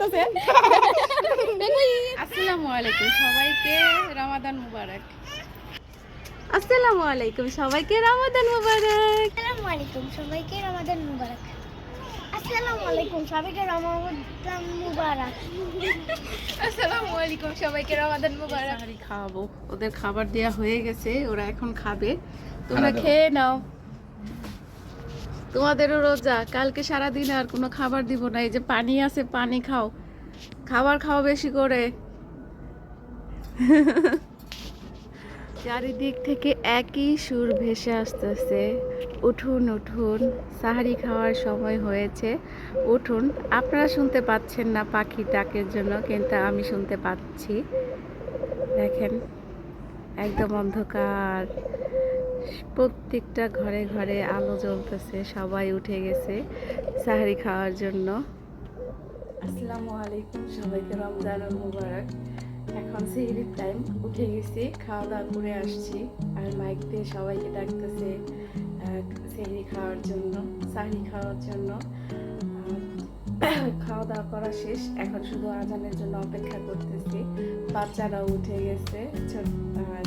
মারতেছে আসসালামু আলাইকুম সবাইকে রমাদান মুবারক। আসসালামু আলাইকুম সবাইকে রমাদান মুবারক। আসসালামু আলাইকুম সবাইকে রমাদান মুবারক। আসসালামু আলাইকুম সবাইকে রমাদান মুবারক। আসসালামু আলাইকুম সবাইকে রমাদান মুবারক। খাওয়াবো ওদের খাবার দেয়া হয়ে গেছে ওরা এখন খাবে। তোমরা খেয়ে নাও। তোমাদেরও রোজা, কালকে সারা দিন আর কোনো খাবার দিব না। এই যে পানি আছে, পানি খাও। খাবার খাও বেশি করে। চারিদিক থেকে একই সুর ভেসে আসতেছে। উঠুন উঠুন, সাহারি খাওয়ার সময় হয়েছে। উঠুন, আপনারা শুনতে পাচ্ছেন না পাখি ডাকের জন্য, কিন্তু আমি শুনতে পাচ্ছি। দেখেন, একদম অন্ধকার। প্রত্যেকটা ঘরে ঘরে আলো জ্বলতেছে, সবাই উঠে গেছে সাহারি খাওয়ার জন্য। আসসালামু আলাইকুম, সবাইকে রমজানুল মুবারক। এখন সেহরির টাইম উঠে গেছি খাওয়া দাওয়া করে আসছি। আর মাইক দিয়ে সবাইকে ডাকতেছে সেহরি খাওয়ার জন্য, সাহরি খাওয়ার জন্য। খাওয়া দাওয়া করা শেষ, এখন শুধু আজানের জন্য অপেক্ষা করতেছি। বাচ্চারাও উঠে গেছে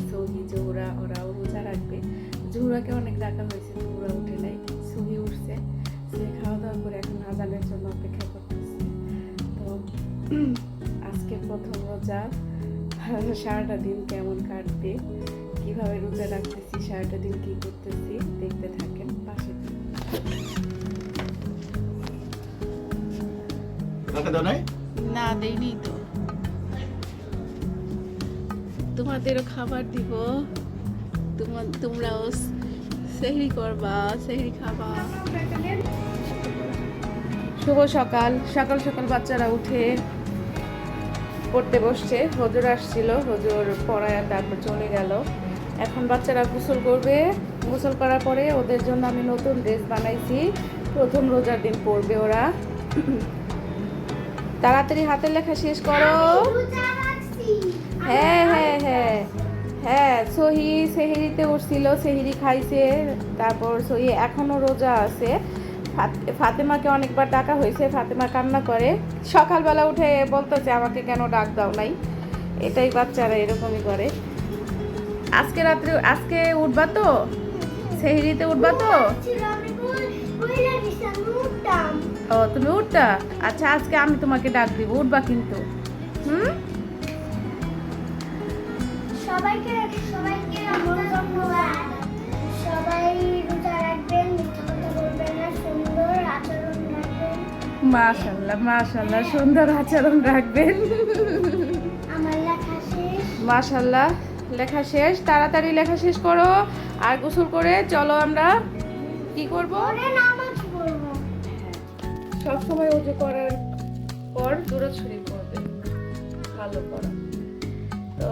সহি জোহরা ওরাও রোজা রাখবে। জোহরাকে অনেক ডাকা হয়েছে জোহরা উঠে নাই সহি উঠছে। সে খাওয়া দাওয়া করে এখন আজানের জন্য অপেক্ষা করতেছে। তো আজকে প্রথম রোজা সারাটা দিন কেমন কাটবে কীভাবে রোজা রাখতেছি সারাটা দিন কি করতেছি দেখতে থাকেন পাশে। না দেইনি তো। তোমাদেরও খাবার দিব। তোমার তোমরাও সেহরি করবা সেহরি খাবা। শুভ সকাল। সকাল সকাল বাচ্চারা উঠে পড়তে বসছে। হজুর আসছিল হজুর পড়ায় তারপর চলে গেল। এখন বাচ্চারা গোসল করবে। গোসল করার পরে ওদের জন্য আমি নতুন ড্রেস বানাইছি। প্রথম রোজার দিন পড়বে ওরা। তাড়াতাড়ি হাতের লেখা শেষ করো। হ্যাঁ হ্যাঁ হ্যাঁ। হ্যাঁ সহি, সেহেরিতে উঠছিল, সেহেরি খাইছে, তারপর সহি এখনও রোজা আছে। ফাতেমাকে অনেকবার ডাকা হয়েছে, ফাতেমা কান্না করে। সকালবেলা উঠে বলতেছে, আমাকে কেন ডাক দাও নাই? এটাই বাচ্চারা এরকমই করে। আজকে রাত্রে, আজকে উঠবা তো? সেহেরিতে উঠবা তো? ও, তুমি উঠতা? আচ্ছা আজকে আমি তোমাকে ডাক দিব, উঠবা কিন্তু। হুম? সবাইকে সবাইকে সবাই রোজা রাখবেন মিথ্যা কথা বলবেন না সুন্দর আচরণ রাখবেন। মাশাল্লাহ মাশাল্লাহ সুন্দর আচরণ রাখবেন। আমার লেখা শেষ। মাশাল্লাহ লেখা শেষ তাড়াতাড়ি লেখা শেষ করো। আর গোসল করে চলো আমরা। কি করব? নামাজ পড়ব। সব সময় উজু করার পর দূরে ছড়ি পড়বে। ভালো করো তো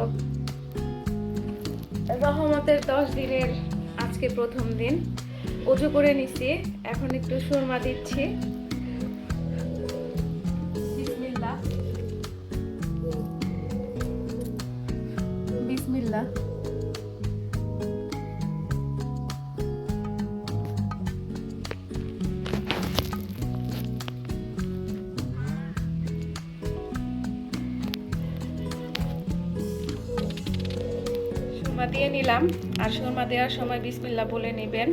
রহমতের দশ দিনের আজকে প্রথম দিন। উজু করে নিছি এখন একটু সুরমা দিচ্ছি। দিয়ে নিলাম। আর সুরমা দেওয়ার সময় বিসমিল্লাহ বলে নেবেন।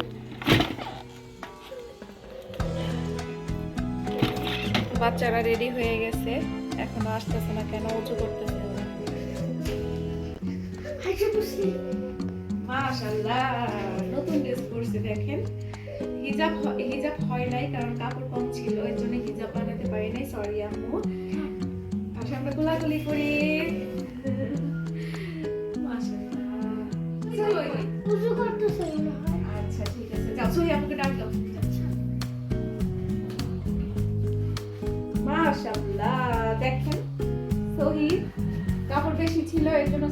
বাচ্চারা রেডি হয়ে গেছে। এখনও আসতেছে না কেন উঁচু করতেছে। নতুন ড্রেস পরছে দেখেন। হিজাব হয় নাই কারণ কাপড় কম ছিল এর জন্য হিজাব বানাতে পারি নাই। সরি আম্মু। আর আমরা গোলাগুলি করি। আচ্ছা কাপড় বেশি ছিল এর জন্য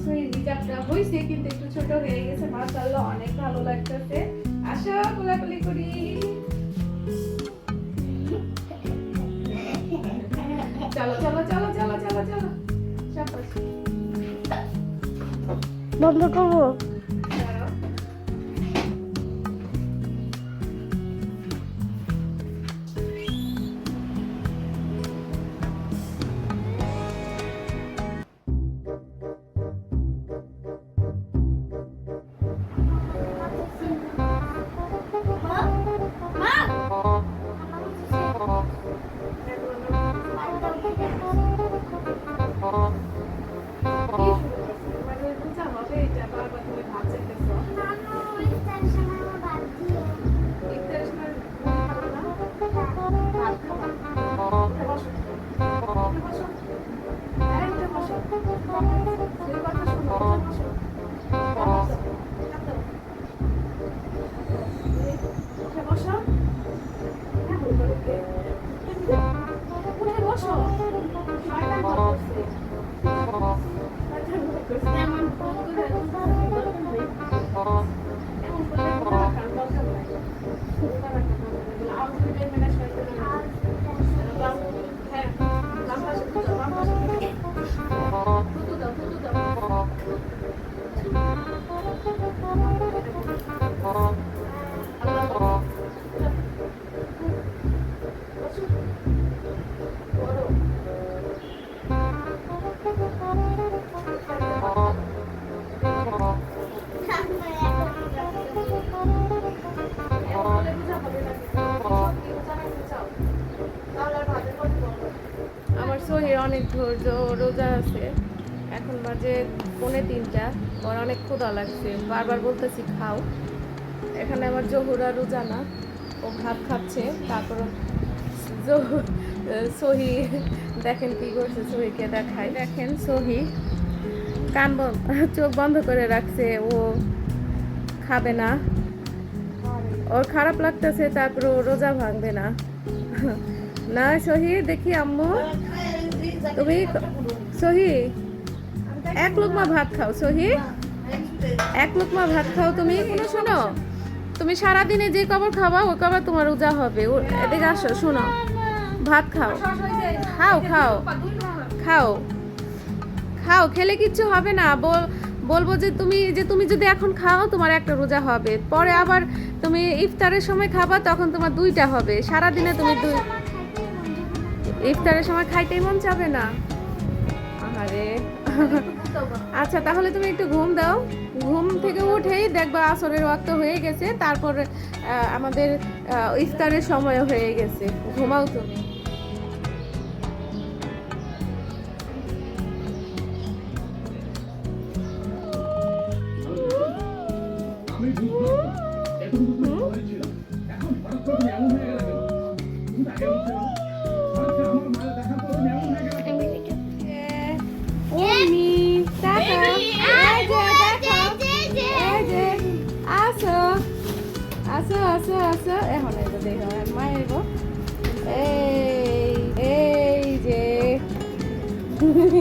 হয়েছে কিন্তু একটু ছোট হয়ে গেছে। মাশাআল্লাহ, অনেক ভালো লাগতেছে। আসো কোলাকুলি করি। চলো চলো চলো চলো চলো চলো। সাবাস বন্ধ করব? বসো। বসো। কথা শুনো অনেক ধৈর্য, রোজা আছে। এখন বাজে পৌনে তিনটা। ওর অনেক ক্ষুধা লাগছে। বারবার বলতেছি, খাও। এখানে আমার জহুরা রোজা না। ও ভাত খাচ্ছে। তারপর সহি, দেখেন কি করছে, সহিকে দেখায়। দেখেন সহি কান চোখ বন্ধ করে রাখছে। ও খাবে না। ওর খারাপ লাগতেছে, তারপর ও রোজা ভাঙবে না। না সহি, দেখি আম্মু। তুমি সহি, এক লোকমা ভাত খাও, সহি? এক লোকমা ভাত খাও তুমি? কোনো শোনো। তুমি সারাদিনে যে কবর খাবা, ওই কবর তোমার রোজা হবে। ও- এদিকে আসো, শোনো। ভাত খাও। খাও খাও। খাও। খাও, খেলে কিচ্ছু হবে না। বল, বলব যে তুমি যে তুমি যদি এখন খাও, তোমার একটা রোজা হবে। পরে আবার তুমি ইফতারের সময় খাবা, তখন তোমার দুইটা হবে। সারাদিনে তুমি দুই ইফতারের সময় খাইতেই মন চাবে না। আরে আচ্ছা তাহলে তুমি একটু ঘুম দাও। ঘুম থেকে উঠেই দেখবা আসরের ওয়াক্ত হয়ে গেছে, তারপর আমাদের ইফতারের সময় হয়ে গেছে। ঘুমাও তুমি। এখন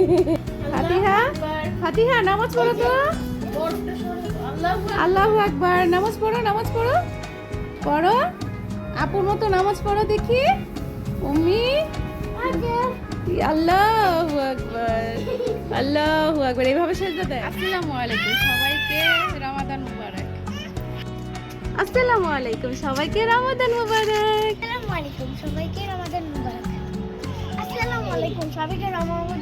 ফাতিহা? ফাতিহা নামাজ পড়ো তো। আল্লাহু আকবার নামাজ পড়ো নামাজ পড়ো। পড়ো। আপুর মতো নামাজ পড়ো দেখি। উম্মি। আল্লাহু আকবার আল্লাহু আকবার। এইভাবে সেজদা দেয়। আসসালামু আলাইকুম সবাইকে রমাদান মুবারক। আসসালামু আলাইকুম সবাইকে রমাদান মুবারক। আসসালামু আলাইকুম সবাইকে রমাদান মুবারক। আসসালামু আলাইকুম সবাইকে রমাদান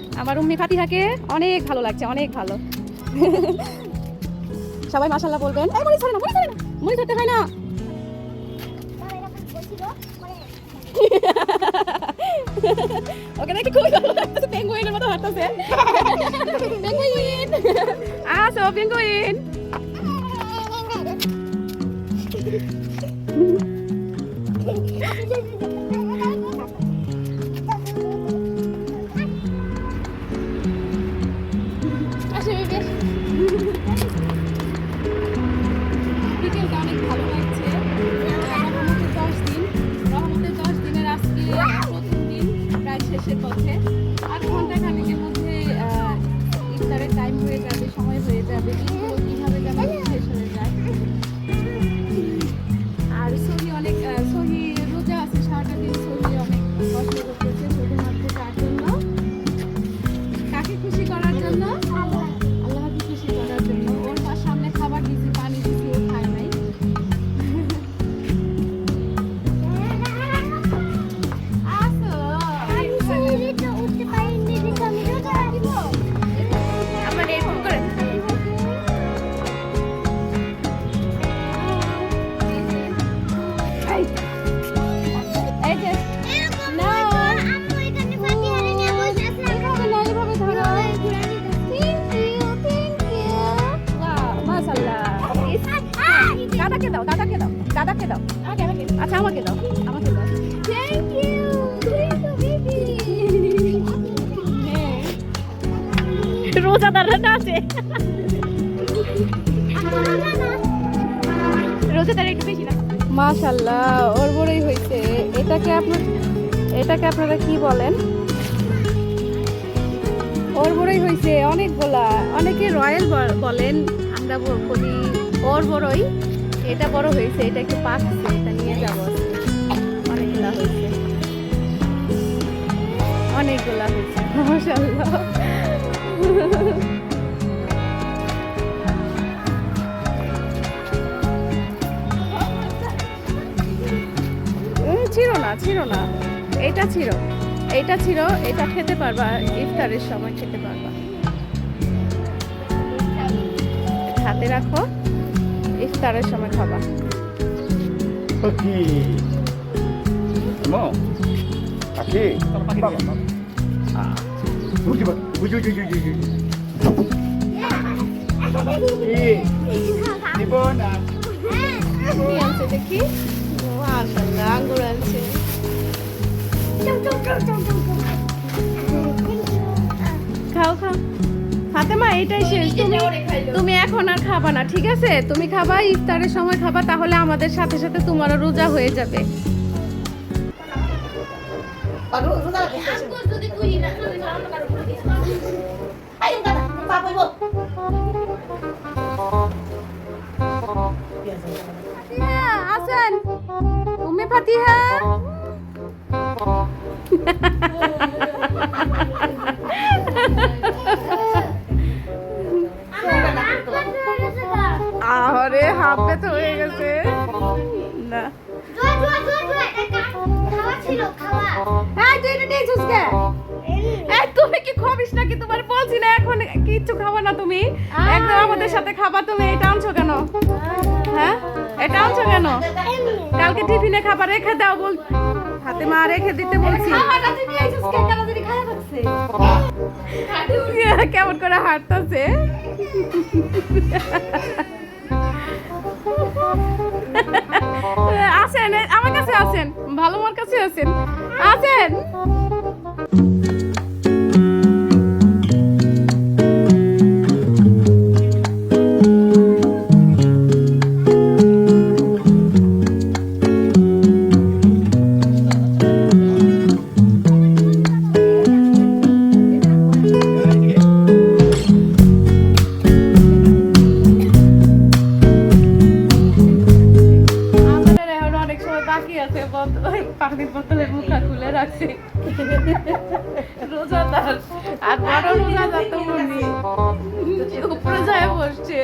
আমার উম্মি ফাতিহাকে অনেক ভালো লাগছে, অনেক ভালো। সবাই মাশাল্লাহ বলবেন। এই মরিচ ধরে না, মরিচ ধরে না ধরতে হয় না। ওকে দেখতে খুবই ভালো লাগতেছে পেঙ্গুইনের মতো হাঁটতেছে। পেঙ্গুইন আসো পেঙ্গুইন আসো রোজাদাররা নাচে রোজাদার মাশাল্লাহ ওর বড়ই হয়েছে এটাকে আপনার এটাকে আপনারা কি বলেন? ওর বড়ই হয়েছে অনেকগুলা। অনেকে রয়্যাল বলেন, আমরা বলি ওর বড়ই এটা বড় হয়েছে এটা একটু এটা নিয়ে যাব। অনেকগুলা হয়েছে অনেকগুলা হয়েছে মাশাল্লাহ। ছিল না ছিল না। এটা ছিল এটা ছিল এটা খেতে পারবা ইফতারের সময় খেতে পারবা। হাতে রাখো ইফতারের সময় খাবা। পাখি। Mo. কি আনছে দেখি আঙ্গুর আনছে খাও খাও। ফাতেমা এটাই শেষ। তুমি তুমি এখন আর খাবা না ঠিক আছে? তুমি খাবা ইফতারের সময় খাবা তাহলে আমাদের সাথে সাথে তোমারও রোজা হয়ে যাবে। আসেন। উম্মে ফাতিহা। আরে হাফে তো হয়ে গেছে। না। এই তুই সাথে খাবা তুমি এটা আনছো কেন? হ্যাঁ? এটা আনছো কেন? কালকে টিফিনে খাবার রেখে দাও বল হাতে মা রেখে দিতে বলছি। কেমন করে হাঁটতাছে? আসেন আমার কাছে আসেন। ভালো আমার কাছে আসেন। আসেন। বাকি আছে বোত- পানির বোতলের মুখটা খুলে রাখছি। রোজাদার। আর বড় রোজাদার তো মনি উপরে যায় বসছে।